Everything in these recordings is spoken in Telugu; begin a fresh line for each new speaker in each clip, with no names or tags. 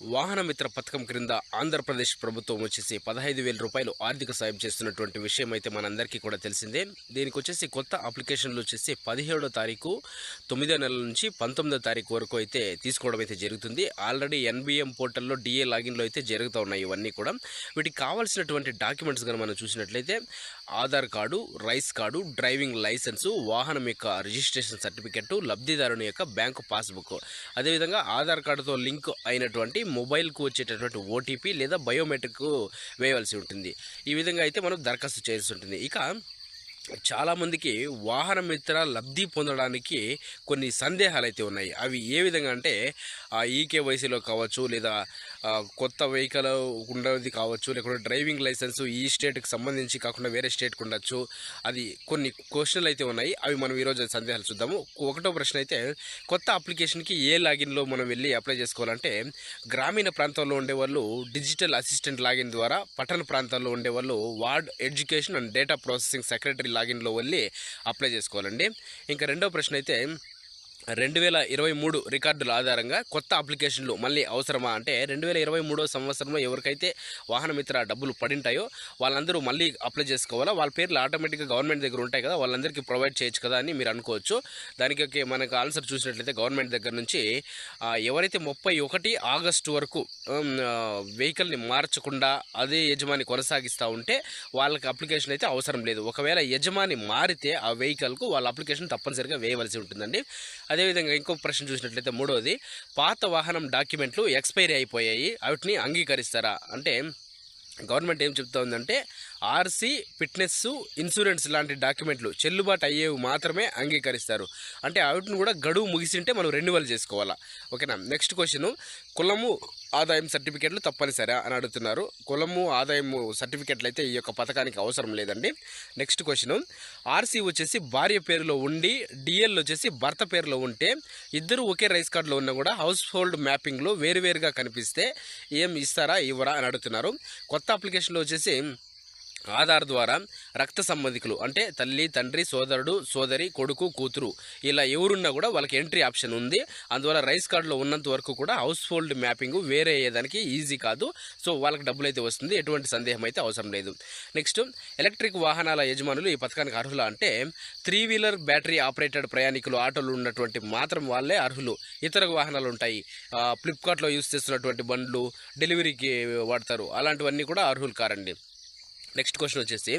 వాహన మిత్ర పథకం క్రింద ఆంధ్రప్రదేశ్ ప్రభుత్వం వచ్చేసి పదహైదు వేల రూపాయలు ఆర్థిక సాయం చేస్తున్నటువంటి విషయం అయితే మనందరికీ కూడా తెలిసిందే. దీనికి వచ్చేసి కొత్త అప్లికేషన్లు వచ్చేసి పదిహేడో తారీఖు తొమ్మిదో నెల నుంచి పంతొమ్మిదో తారీఖు వరకు అయితే తీసుకోవడం అయితే జరుగుతుంది. ఆల్రెడీ ఎన్బిఎం పోర్టల్లో డిఏ లాగిన్లో అయితే జరుగుతూ ఉన్నాయి ఇవన్నీ కూడా. వీటికి కావాల్సినటువంటి డాక్యుమెంట్స్ కనుక మనం చూసినట్లయితే Aadhaar card rice card driving license వాహనం యొక్క రిజిస్ట్రేషన్ సర్టిఫికెట్ లబ్ధిదారుని యొక్క బ్యాంకు పాస్బుక్. అదేవిధంగా ఆధార్ కార్డుతో లింక్ అయినటువంటి మొబైల్కు వచ్చేటటువంటి ఓటీపీ లేదా బయోమెట్రిక్ వేయవలసి ఉంటుంది. ఈ విధంగా అయితే మనం దరఖాస్తు చేయాల్సి ఉంటుంది. ఇక చాలామందికి వాహన మిత్ర లబ్ధి పొందడానికి కొన్ని సందేహాలు అయితే ఉన్నాయి. అవి ఏ విధంగా అంటే ఈకేవైసీలో కావచ్చు లేదా కొత్త వెహికల్ ఉండేది కావచ్చు లేకుంటే డ్రైవింగ్ లైసెన్స్ ఈ స్టేట్కి సంబంధించి కాకుండా వేరే స్టేట్కి ఉండొచ్చు. అది కొన్ని క్వశ్చన్లు అయితే ఉన్నాయి. అవి మనం ఈరోజు సందేహాలు చూద్దాము. ఒకటో ప్రశ్న అయితే కొత్త అప్లికేషన్కి ఏ లాగిన్లో మనం వెళ్ళి అప్లై చేసుకోవాలంటే గ్రామీణ ప్రాంతాల్లో ఉండే వాళ్ళు డిజిటల్ అసిస్టెంట్ లాగిన్ ద్వారా పట్టణ ప్రాంతాల్లో ఉండే వాళ్ళు ward education and data processing secretary లాగిన్లో వెళ్ళి అప్లై చేసుకోవాలండి. ఇంకా రెండో ప్రశ్న అయితే రెండు వేల ఇరవై మూడు రికార్డుల ఆధారంగా కొత్త అప్లికేషన్లు మళ్ళీ అవసరమా అంటే రెండు వేల ఇరవై మూడో సంవత్సరంలో ఎవరికైతే వాహనమిత్ర డబ్బులు పడింటాయో వాళ్ళందరూ మళ్ళీ అప్లై చేసుకోవాలా? వాళ్ళ పేర్లు ఆటోమేటిక్గా గవర్నమెంట్ దగ్గర ఉంటాయి కదా వాళ్ళందరికీ ప్రొవైడ్ చేయొచ్చు కదా అని మీరు అనుకోవచ్చు. దానికి ఒక మనకు ఆన్సర్ చూసినట్లయితే గవర్నమెంట్ దగ్గర నుంచి ఎవరైతే ముప్పై ఒకటి ఆగస్టు వరకు వెహికల్ని మార్చకుండా అదే యజమాని కొనసాగిస్తూ ఉంటే వాళ్ళకి అప్లికేషన్ అయితే అవసరం లేదు. ఒకవేళ యజమాని మారితే ఆ వెహికల్కు వాళ్ళ అప్లికేషన్ తప్పనిసరిగా వేయవలసి ఉంటుందండి. అదేవిధంగా ఇంకో ప్రశ్న చూసినట్లయితే మూడవది పాత వాహనం డాక్యుమెంట్లు ఎక్స్పైరీ అయిపోయాయి వాటిని అంగీకరిస్తారా? అంటే గవర్నమెంట్ ఏం చెప్తోందంటే ఆర్సీ ఫిట్నెస్ ఇన్సూరెన్స్ లాంటి డాక్యుమెంట్లు చెల్లుబాటు అయ్యేవి మాత్రమే అంగీకరిస్తారు. అంటే వాటిని కూడా గడువు ముగిసింటే మనం రెన్యువల్ చేసుకోవాలా? ఓకేనా? నెక్స్ట్ క్వశ్చన్ కులము ఆదాయం సర్టిఫికెట్లు తప్పనిసరా అని అడుగుతున్నారు. కులము ఆదాయము సర్టిఫికెట్లు అయితే ఈ యొక్క పథకానికి అవసరం లేదండి. Next question. ఆర్సీ వచ్చేసి భార్య పేరులో ఉండి డిఎల్ వచ్చేసి భర్త పేరులో ఉంటే ఇద్దరు ఒకే రైస్ కార్డులో ఉన్నా కూడా హౌస్ హోల్డ్ మ్యాపింగ్లో వేరువేరుగా కనిపిస్తే ఏం ఇస్తారా ఇవ్వరా అని అడుగుతున్నారు. కొత్త అప్లికేషన్లో వచ్చేసి ఆధార్ ద్వారా రక్త సంబంధికులు అంటే తల్లి తండ్రి సోదరుడు సోదరి కొడుకు కూతురు ఇలా ఎవరున్నా కూడా వాళ్ళకి ఎంట్రీ ఆప్షన్ ఉంది. అందువల్ల రైస్ కార్డులో ఉన్నంత వరకు కూడా హౌస్ హోల్డ్ మ్యాపింగ్ వేరే అయ్యేదానికి ఈజీ కాదు. సో వాళ్ళకి డబ్బులు అయితే వస్తుంది. ఎటువంటి సందేహం అయితే అవసరం లేదు. నెక్స్ట్ ఎలక్ట్రిక్ వాహనాల యజమానులు ఈ పథకానికి అర్హుల అంటే త్రీ వీలర్ బ్యాటరీ ఆపరేటెడ్ ప్రయాణికులు ఆటోలు ఉన్నటువంటి మాత్రం వాళ్ళే అర్హులు. ఇతర వాహనాలు ఉంటాయి. ఫ్లిప్కార్ట్లో యూస్ చేస్తున్నటువంటి బండ్లు డెలివరీకి వాడతారు. అలాంటివన్నీ కూడా అర్హులు కారండి. నెక్స్ట్ క్వశ్చన్ వచ్చేసి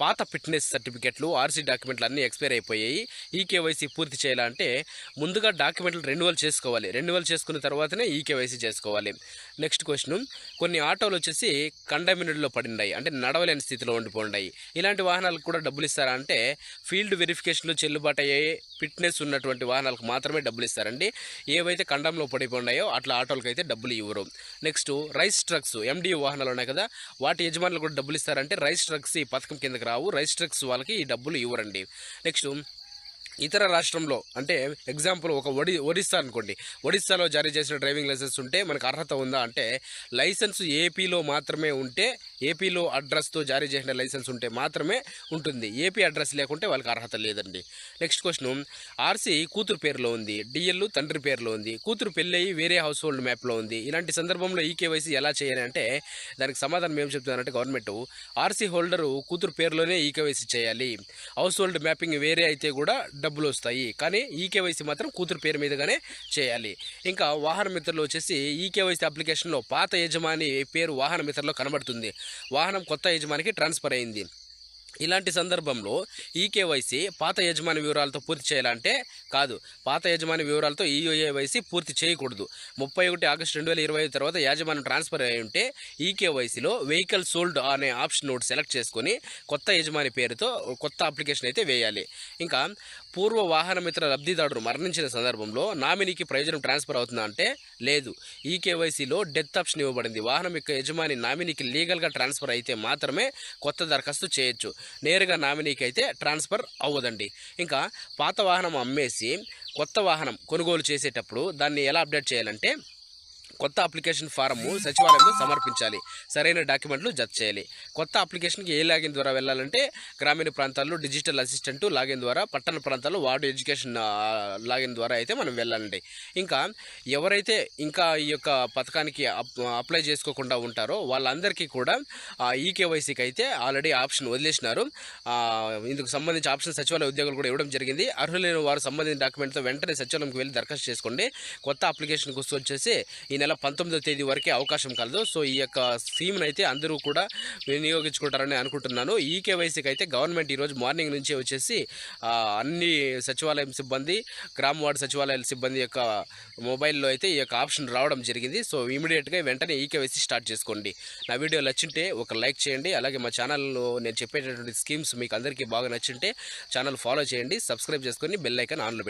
పాత ఫిట్నెస్ సర్టిఫికెట్లు ఆర్సీ డాక్యుమెంట్లు అన్నీ ఎక్స్పైర్ అయిపోయాయి. ఈ కేవైసీ పూర్తి చేయాలంటే ముందుగా డాక్యుమెంట్లు రెన్యువల్ చేసుకోవాలి. రెన్యువల్ చేసుకున్న తర్వాతనే ఈ కేవైసీ చేసుకోవాలి. నెక్స్ట్ క్వశ్చన్ కొన్ని ఆటోలు వచ్చేసి కండమినెడ్లో పడినాయి అంటే నడవలేని స్థితిలో ఉండిపోయి ఇలాంటి వాహనాలకు కూడా డబ్బులు ఇస్తారా అంటే ఫీల్డ్ వెరిఫికేషన్లు చెల్లుబాటు అయ్యాయి. ఫిట్నెస్ ఉన్నటువంటి వాహనాలకు మాత్రమే డబ్బులు ఇస్తారండి ఏవైతే కండంలో పడిపోయినాయో అట్లా ఆటోలకు అయితే డబ్బులు ఇవ్వరు నెక్స్ట్ రైస్ ట్రక్స్ ఎండి వాహనాలు ఉన్నాయి కదా వాటి యజమానులు కూడా డబ్బులు ఇస్తారంటే రైస్ ట్రక్స్ ఈ పథకం కిందకి రావు. రైస్ ట్రక్స్ వాళ్ళకి ఈ డబ్బులు ఇవ్వరండి. నెక్స్ట్ ఇతర రాష్ట్రంలో అంటే ఎగ్జాంపుల్ ఒక ఒడి ఒడిస్సా అనుకోండి. ఒడిస్సాలో జారీ చేసిన డ్రైవింగ్ లైసెన్స్ ఉంటే మనకు అర్హత ఉందా అంటే లైసెన్స్ ఏపీలో మాత్రమే ఉంటే ఏపీలో అడ్రస్తో జారీ చేసిన లైసెన్స్ ఉంటే మాత్రమే ఉంటుంది. ఏపీ అడ్రస్ లేకుంటే వాళ్ళకి అర్హత లేదండి. నెక్స్ట్ క్వశ్చన్ ఆర్సీ కూతురు పేరులో ఉంది డిఎల్ తండ్రి పేరులో ఉంది కూతురు పెళ్ళయి వేరే హౌస్ హోల్డ్ మ్యాప్లో ఉంది. ఇలాంటి సందర్భంలో ఈ కేవైసీ ఎలా చేయాలి అంటే దానికి సమాధానం ఏం చెప్తున్నారంటే గవర్నమెంట్ ఆర్సీ హోల్డరు కూతురు పేరులోనే ఈ కేవైసీ చేయాలి. హౌస్ హోల్డ్ మ్యాపింగ్ వేరే అయితే కూడా డబ్బులు వస్తాయి కానీ ఈ మాత్రం కూతురు పేరు మీదగానే చేయాలి. ఇంకా వాహన మిత్రులు వచ్చేసి ఈ అప్లికేషన్లో పాత యజమాని పేరు వాహన మిత్రలో కనబడుతుంది. వాహనం కొత్త యజమానికి ట్రాన్స్ఫర్ అయింది. ఇలాంటి సందర్భంలో ఈ పాత యజమాని వివరాలతో పూర్తి చేయాలంటే కాదు పాత యజమాని వివరాలతో ఈఏవైసీ పూర్తి చేయకూడదు. ముప్పై ఒకటి ఆగస్టు రెండు వేల ఇరవై ఐదు తర్వాత యాజమాన్యం ట్రాన్స్ఫర్ అయి ఉంటే ఈకేవైసీలో వెహికల్ సోల్డ్ అనే ఆప్షన్ ఒకటి సెలెక్ట్ చేసుకొని కొత్త యజమాని పేరుతో కొత్త అప్లికేషన్ అయితే వేయాలి. ఇంకా పూర్వ వాహన మిత్ర లబ్ధిదారుడు మరణించిన సందర్భంలో నామినీకి ప్రయోజనం ట్రాన్స్ఫర్ అవుతుందా అంటే లేదు. ఈ కేవైసీలో డెత్ ఆప్షన్ ఇవ్వబడింది. వాహనం యొక్క యజమాని నామినీకి లీగల్గా ట్రాన్స్ఫర్ అయితే మాత్రమే కొత్త దరఖాస్తు చేయొచ్చు. నేరుగా నామినీకి అయితే ట్రాన్స్ఫర్ అవ్వదండి. ఇంకా పాత వాహనం అమ్మేసి కొత్త వాహనం కొనుగోలు చేసేటప్పుడు దాన్ని ఎలా అప్డేట్ చేయాలంటే కొత్త అప్లికేషన్ ఫారము సచివాలయంలో సమర్పించాలి. సరైన డాక్యుమెంట్లు జత చేయాలి. కొత్త అప్లికేషన్కి ఏ లాగిన్ ద్వారా వెళ్ళాలంటే గ్రామీణ ప్రాంతాల్లో డిజిటల్ అసిస్టెంట్ లాగిన్ ద్వారా పట్టణ ప్రాంతాల్లో వార్డు ఎడ్యుకేషన్ లాగిన్ ద్వారా అయితే మనం వెళ్ళాలండి. ఇంకా ఎవరైతే ఇంకా ఈ యొక్క పథకానికి అప్- అప్లై చేసుకోకుండా ఉంటారో వాళ్ళందరికీ కూడా ఈకేవైసీకి అయితే ఆల్రెడీ ఆప్షన్ వదిలేసినారు. ఇందుకు సంబంధించి ఆప్షన్ సచివాలయ ఉద్యోగులు కూడా ఇవ్వడం జరిగింది. అర్హులైన వారు సంబంధించిన డాక్యుమెంట్తో వెంటనే సచివాలయంకి వెళ్ళి దరఖాస్తు చేసుకోండి. కొత్త అప్లికేషన్ అప్లికేషన్కి వచ్చేసి ఈ నెల పంతొమ్మిదో తేదీ వరకే అవకాశం కలదు. సో ఈ యొక్క స్కీమ్ని అయితే అందరూ కూడా వినియోగించుకుంటారని అనుకుంటున్నాను. ఈ కేవైసీకి అయితే గవర్నమెంట్ ఈరోజు మార్నింగ్ నుంచే వచ్చేసి అన్ని సచివాలయం సిబ్బంది గ్రామ వార్డు సచివాలయాల సిబ్బంది యొక్క మొబైల్లో అయితే ఈ యొక్క ఆప్షన్ రావడం జరిగింది. సో ఇమీడియట్గా వెంటనే ఈ కేవైసీ స్టార్ట్ చేసుకోండి. నా వీడియో నచ్చింటే ఒక లైక్ చేయండి. అలాగే మా ఛానల్లో నేను చెప్పేటటువంటి స్కీమ్స్ మీకు అందరికీ బాగా నచ్చింటే ఛానల్ ఫాలో చేయండి. సబ్స్క్రైబ్ చేసుకొని బెల్ ఐకాన్ ఆన్లో